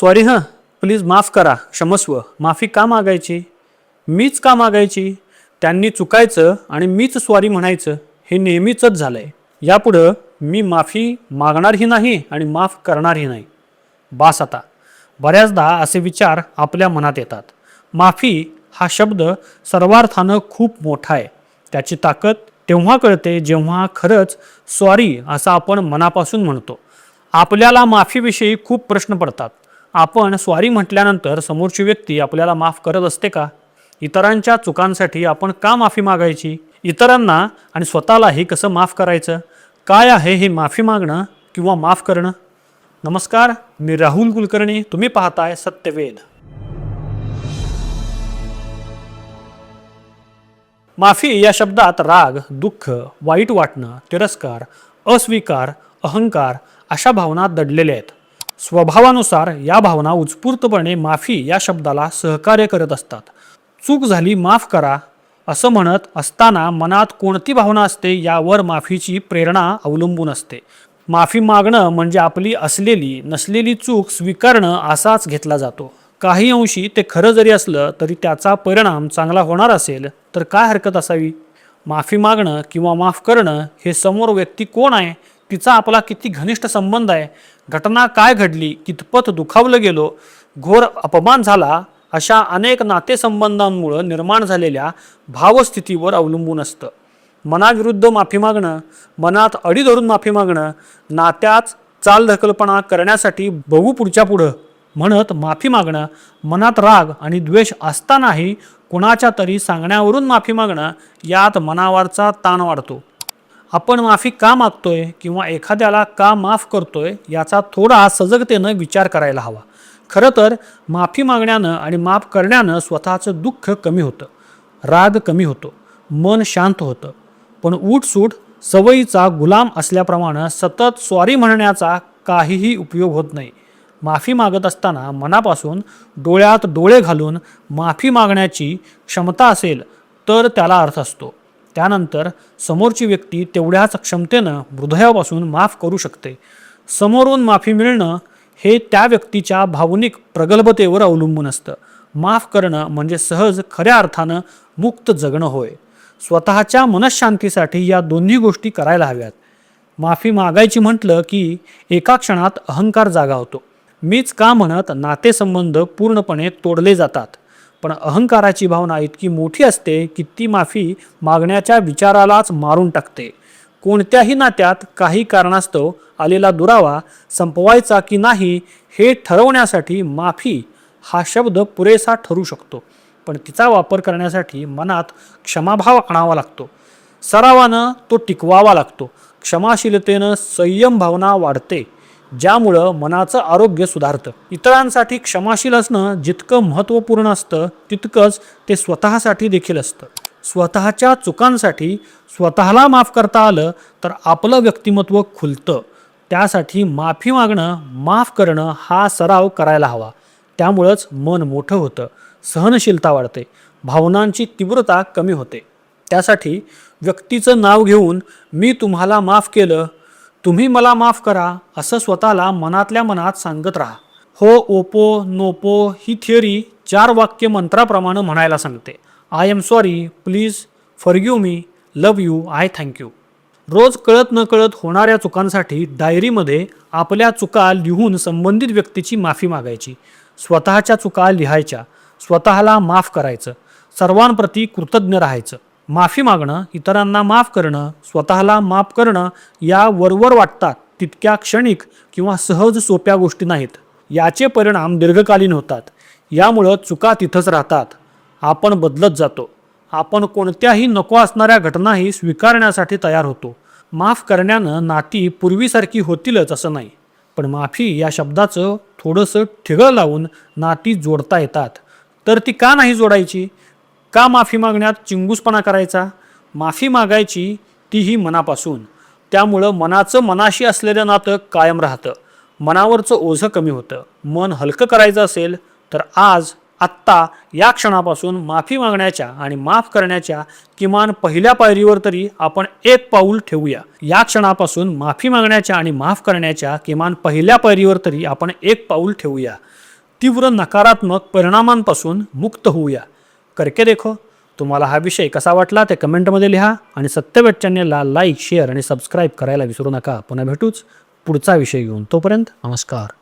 Sorry हां please माफ करा. क्षमस्व. माफी का मागायची? मीच का मागायची? त्यांनी चुकायचं आणि मीच सॉरी म्हणायचं हे नेहमीचंच झालं आहे यापुढं मी माफी मागणारही नाही आणि माफ करणारही नाही. बास आता. बऱ्याचदा असे विचार आपल्या मनात येतात. माफी हा शब्द सर्वार्थानं खूप मोठा आहे. त्याची ताकद तेव्हा कळते जेव्हा खरंच सॉरी असं आपण मनापासून म्हणतो. आपल्याला माफीविषयी खूप प्रश्न पडतात. आपण सॉरी म्हटल्यानंतर समोरची व्यक्ती आपल्याला माफ करत असते का? इतरांच्या चुकांसाठी आपण का माफी मागायची? इतरांना आणि स्वतःलाही कसं माफ करायचं? काय आहे हे माफी मागणं किंवा माफ करणं? नमस्कार मी राहुल कुलकर्णी तुम्ही पाहताय सत्यवेद माफी या शब्दात राग दुःख वाईट वाटणं तिरस्कार अस्वीकार अहंकार अशा भावना दडलेल्या आहेत. स्वभावानुसार या भावना उत्स्फूर्तपणे माफी या शब्दाला सहकार्य करत असतात. चूक झाली माफ करा असं म्हणत असताना मनात कोणती भावना असते यावर माफीची प्रेरणा अवलंबून असते. माफी मागणं म्हणजे आपली असलेली नसलेली चूक स्वीकारणं असाच घेतला जातो. काही अंशी ते खरं जरी असलं तरी त्याचा परिणाम चांगला होणार असेल तर काय हरकत असावी? माफी मागणं किंवा माफ करणं हे समोर व्यक्ती कोण आहे तिचा आपला किती घनिष्ठ संबंध आहे. घटना काय घडली कितपत दुखावलं गेलो घोर अपमान झाला अशा अनेक नातेसंबंधांमुळं निर्माण झालेल्या भावस्थितीवर अवलंबून असतं. मनाविरुद्ध माफी मागणं मनात अडी धरून माफी मागणं नात्यात चालढकलपणा करण्यासाठी बघू पुढच्या पुढं म्हणत माफी मागणं मनात राग आणि द्वेष असतानाही कुणाच्या तरी सांगण्यावरून माफी मागणं यात मनावरचा ताण वाढतो. आपण माफी का मागतोय किंवा एखाद्याला का माफ करतोय याचा थोडा सजगतेनं विचार करायला हवा. खरं तर माफी मागण्यानं आणि माफ करण्यानं स्वतःचं दुःख कमी होतं. राग कमी होतो. मन शांत होतं. पण उठसूट सवयीचा गुलाम असल्याप्रमाणे सतत सॉरी म्हणण्याचा काहीही उपयोग होत नाही. माफी मागत असताना मनापासून डोळ्यात डोळे घालून माफी मागण्याची क्षमता असेल तर त्याला अर्थ असतो. त्यानंतर समोरची व्यक्ती तेवढ्याच क्षमतेनं हृदयापासून माफ करू शकते. समोरून माफी मिळणं हे त्या व्यक्तीच्या भावनिक प्रगल्भतेवर अवलंबून असतं. माफ करणं म्हणजे सहज खऱ्या अर्थानं मुक्त जगणं होय. स्वतःच्या मनशांतीसाठी या दोन्ही गोष्टी करायला हव्यात. माफी मागायची म्हटलं की एका क्षणात अहंकार जागा होतो. मीच का म्हणत नातेसंबंध पूर्णपणे तोडले जातात? पण अहंकाराची भावना इतकी मोठी असते की ती माफी मागण्याच्या विचारालाच मारून टाकते. कोणत्याही नात्यात काही कारणास्तव आलेला दुरावा संपवायचा की नाही हे ठरवण्यासाठी माफी हा शब्द पुरेसा ठरू शकतो पण तिचा वापर करण्यासाठी मनात क्षमाभाव आणावा लागतो. सरावानं तो टिकवावा लागतो. क्षमाशीलतेनं संयम भावना वाढते. ज्यामुळं मनाचं आरोग्य सुधारतं. इतरांसाठी क्षमाशील असणं जितकं महत्त्वपूर्ण असतं तितकंच ते स्वतःसाठी देखील असतं. स्वतःच्या चुकांसाठी स्वतःला माफ करता आलं तर आपलं व्यक्तिमत्व खुलतं. त्यासाठी माफी मागणं माफ करणं हा सराव करायला हवा. त्यामुळंच मन मोठं होतं सहनशीलता वाढते भावनांची तीव्रता कमी होते. त्यासाठी व्यक्तीचं नाव घेऊन मी तुम्हाला माफ केलं तुम्ही मला माफ करा असं स्वतःला मनातल्या मनात सांगत राहा. हो ओपो नोपो ही थिअरी चार वाक्य मंत्राप्रमाणे म्हणायला सांगते. I am sorry please forgive me love you I thank you रोज कळत न कळत होणाऱ्या चुकांसाठी डायरीमध्ये आपल्या चुका लिहून संबंधित व्यक्तीची माफी मागायची. स्वतःच्या चुका लिहायच्या. स्वतःला माफ करायचं. सर्वांप्रती कृतज्ञ राहायचं. माफी मागणं इतरांना माफ करणं स्वतःला माफ करणं या वरवर वाटतात तितक्या क्षणिक किंवा सहज सोप्या गोष्टी नाहीत. याचे परिणाम दीर्घकालीन होतात. यामुळं चुका तिथंच राहतात. आपण बदलत जातो. आपण कोणत्याही नको असणाऱ्या घटनाही स्वीकारण्यासाठी तयार होतो. माफ करण्यानं नाती पूर्वीसारखी होतीलच असं नाही. पण माफी या शब्दाचं थोडंसं ठिगळ लावून नाती जोडता येतात. तर ती का नाही जोडायची? का माफी मागण्यात चिंगूसपणा करायचा? माफी मागायची तीही मनापासून. त्यामुळं मनाचं मनाशी असलेलं नातं कायम राहतं. मनावरचं ओझं कमी होतं. मन हलकं करायचं असेल तर आज आत्ता या क्षणापासून माफी मागण्याच्या आणि माफ करण्याच्या किमान पहिल्या पायरीवर तरी आपण एक पाऊल ठेवूया. या क्षणापासून माफी मागण्याच्या आणि माफ करण्याच्या किमान पहिल्या पायरीवर तरी आपण एक पाऊल ठेवूया. तीव्र नकारात्मक परिणामांपासून मुक्त होऊया. करके देखो। तुम्हाला हा विषय कसा वाटला ते कमेंटमध्ये लिहा आणि सत्यवेट चॅनेलला लाईक शेअर आणि सबस्क्राईब करायला विसरू नका. पुन्हा भेटूच पुढचा विषय घेऊन. तोपर्यंत नमस्कार.